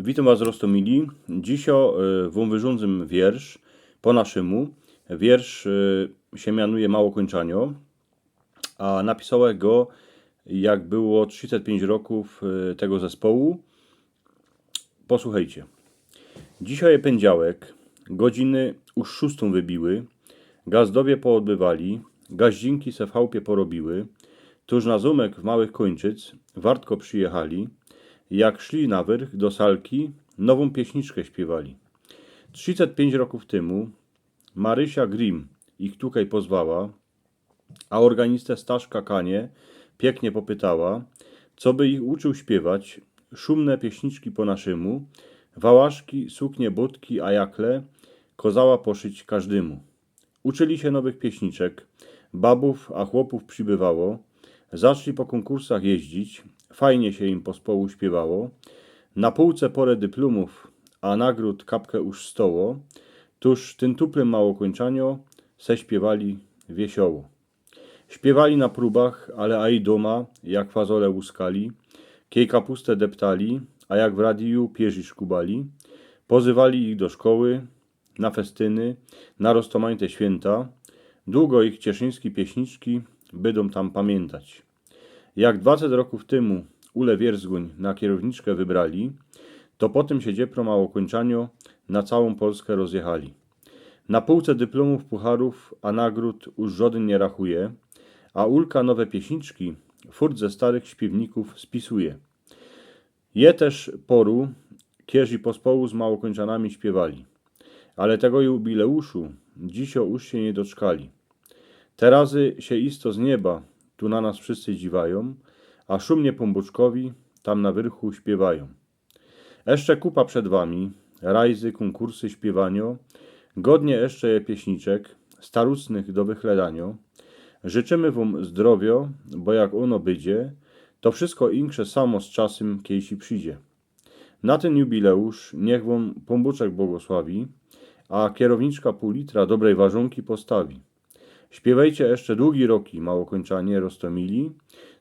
Witam Was Rostomili. O y, wam wyrządzym wiersz po naszemu. Wiersz y, się mianuje Małokończanio, a napisałem go jak było 35 roków y, tego zespołu. Posłuchajcie. Dzisiaj pędziałek, godziny już szóstą wybiły, gazdowie poodbywali, gaździnki se w chałupie porobiły, tuż na zumek w małych kończyc wartko przyjechali, jak szli na wyrch do salki, nową pieśniczkę śpiewali. 35 roków temu Marysia Grimm ich tutaj pozwała, a organistę Staszka Kanie pięknie popytała, co by ich uczył śpiewać, szumne pieśniczki po naszemu, wałaszki, suknie, budki, a jakle, kozała poszyć każdemu. Uczyli się nowych pieśniczek, babów, a chłopów przybywało, zaczęli po konkursach jeździć, fajnie się im pospołu śpiewało, na półce porę dyplomów, a nagród kapkę już stoło, tuż tym tuplem małokończanio se śpiewali wiesioło. Śpiewali na próbach, ale a i doma, jak fazole łuskali, kiej kapustę deptali, a jak w radiu pierzi szkubali, pozywali ich do szkoły, na festyny, na roztomańte święta, długo ich cieszyński pieśniczki będą tam pamiętać. Jak 20 roków temu Ule Wierzguń na kierowniczkę wybrali, to potem się dziepro małokończanio na całą Polskę rozjechali. Na półce dyplomów, pucharów, a nagród już żaden nie rachuje, a Ulka nowe pieśniczki furt ze starych śpiewników spisuje. Je też poru, kierzy pospołu z małokończanami śpiewali, ale tego jubileuszu dzisio już się nie doczkali. Terazy się isto z nieba tu na nas wszyscy dziwają, a szumnie pombuczkowi tam na wyrchu śpiewają. Jeszcze kupa przed wami, rajzy, konkursy, śpiewanio, godnie jeszcze je pieśniczek, starucnych do wychledanio. Życzymy wam zdrowio, bo jak ono będzie, to wszystko inkrze samo z czasem kiejsi przyjdzie. Na ten jubileusz niech wam pombuczek błogosławi, a kierowniczka pół litra dobrej ważunki postawi. Śpiewajcie jeszcze długi roki, małokończanie Rostomili,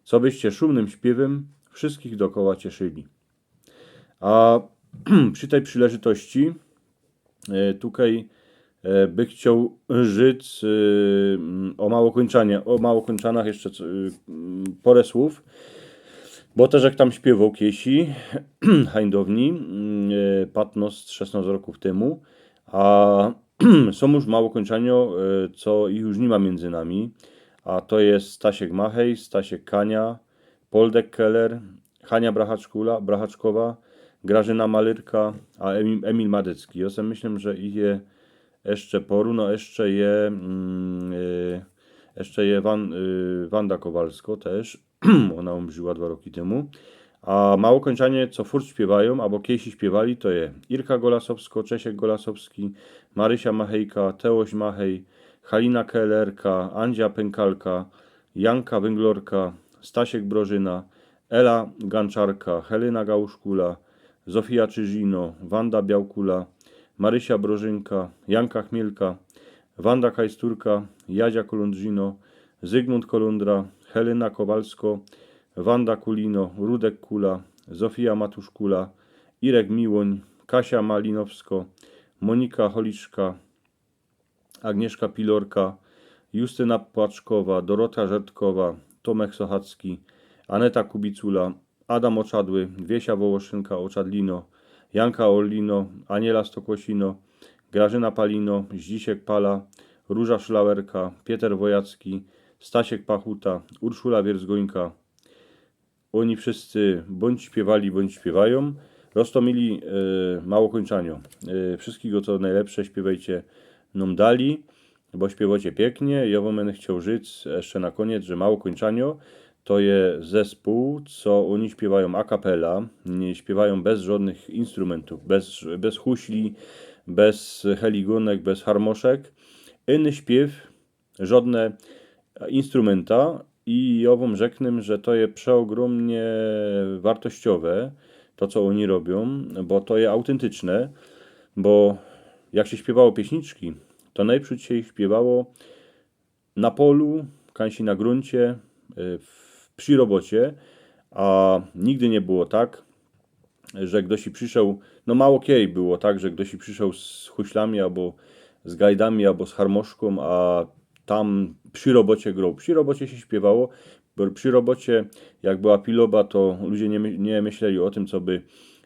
co byście szumnym śpiewem wszystkich dokoła cieszyli. A przy tej przyleżytości e, tutaj e, by chciał żyć e, o małokończanie, o małokończanach jeszcze co- mm, parę słów, bo też jak tam śpiewał Kiesi Hańdowni, mm, e, Patnos 16 roków temu, a są już małokończanio, e, co już nie ma między nami, a to jest Stasiek Machej, Stasiek Kania, Poldek Keller, Hania Brachaczkula, Brachaczkowa, Grażyna Malyrka, a Emil, Emil Madecki. Ja sobie myślę, że ich je jeszcze poru, no jeszcze je mm, y, jeszcze je y, Wanda Kowalsko też, ona umrzyła dwa roki temu. A małokończanie, co furt śpiewają, albo kiesi śpiewali, to je Irka Golasowsko, Czesiek Golasowski, Marysia Machejka, Teoś Machej, Halina Kellerka, Andzia Pękalka, Janka Węglorka, Stasiek Brożyna, Ela Ganczarka, Helena Gałuszkula, Zofia Czyżino, Wanda Białkula, Marysia Brożynka, Janka Chmielka, Wanda Kajsturka, Jadzia Kolundrzyno, Zygmunt Kolundra, Helena Kowalsko, Wanda Kulino, Rudek Kula, Zofia Matuszkula, Irek Miłoń, Kasia Malinowsko, Monika Holiczka, Agnieszka Pilorka, Justyna Płaczkowa, Dorota Żertkowa, Tomek Sochacki, Aneta Kubicula, Adam Oczadły, Wiesia Wołoszynka Oczadlino, Janka Orlino, Aniela Stokłosino, Grażyna Palino, Zdzisiek Pala, Róża Szlauerka, Pieter Wojacki, Stasiek Pachuta, Urszula Wierzgońka. Oni wszyscy bądź śpiewali, bądź śpiewają. Rostomili e, małokończanio. E, wszystkiego co najlepsze śpiewajcie nam dali, bo śpiewacie pięknie. Ja wam chciał żyć jeszcze na koniec, że małokończanio to jest zespół, co oni śpiewają a cappella, nie śpiewają bez żadnych instrumentów, bez, bez huśli, bez heligonek, bez harmoszek. Inny śpiew, żadne instrumenta i ja wam rzeknę, że to jest przeogromnie wartościowe, to co oni robią, bo to jest autentyczne, bo jak się śpiewało pieśniczki, to najprzód się ich śpiewało na polu, kansi na gruncie, y, przy robocie, a nigdy nie było tak, że ktoś przyszedł, no mało kiedy było tak, że ktoś przyszedł z huślami albo z gajdami, albo z harmoszką, a tam przy robocie grał. Przy robocie się śpiewało, bo przy robocie jak była piloba, to ludzie nie, nie myśleli o tym, co by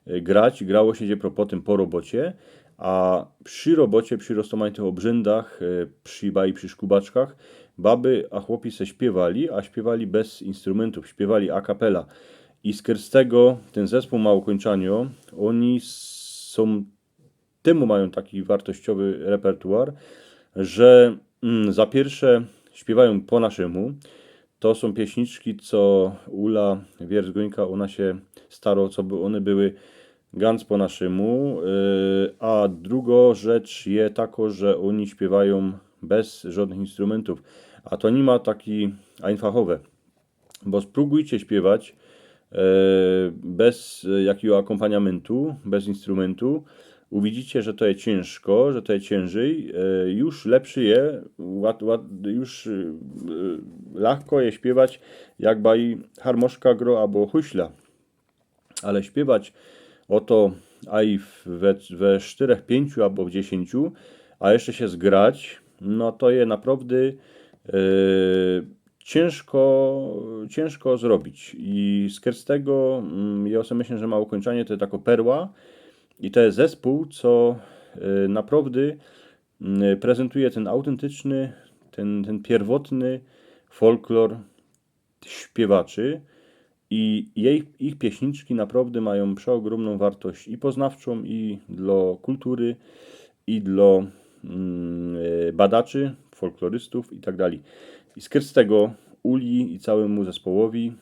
e, grać. Grało się dzieje potem po robocie, a przy robocie, przy rozmaitych obrzędach, e, przy baj, przy szkubaczkach, baby a chłopi se śpiewali, a śpiewali bez instrumentów, śpiewali a cappella. I z tego ten zespół Małokończanio, oni są, temu mają taki wartościowy repertuar, że za pierwsze śpiewają po naszemu, to są pieśniczki, co Ula Wierzgońka, ona się staro, co by one były ganz po naszemu, yy, a druga rzecz jest tako, że oni śpiewają bez żadnych instrumentów, a to nie ma taki einfachowe, bo spróbujcie śpiewać e, bez jakiego akompaniamentu, bez instrumentu, uwidzicie, że to jest ciężko, że to jest ciężej, e, już lepszy je, już e, łatwo je śpiewać, jak baj harmoszka gro albo huśla. Ale śpiewać oto a i we, we czterech, pięciu albo w dziesięciu, a jeszcze się zgrać, no to je naprawdę e, ciężko, ciężko zrobić. I z tego mm, ja sobie myślę, że ma ukończenie to jest taka perła i to jest zespół, co e, naprawdę mm, prezentuje ten autentyczny, ten, ten pierwotny folklor śpiewaczy i jej, ich pieśniczki naprawdę mają przeogromną wartość i poznawczą, i dla kultury, i dla mm, e, badaczy, folklorystów i tak z tego Uli i całemu zespołowi.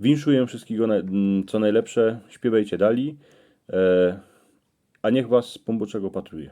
Winszuję wszystkiego mm, co najlepsze, śpiewajcie dalej, e, a niech was pomboczego patruje.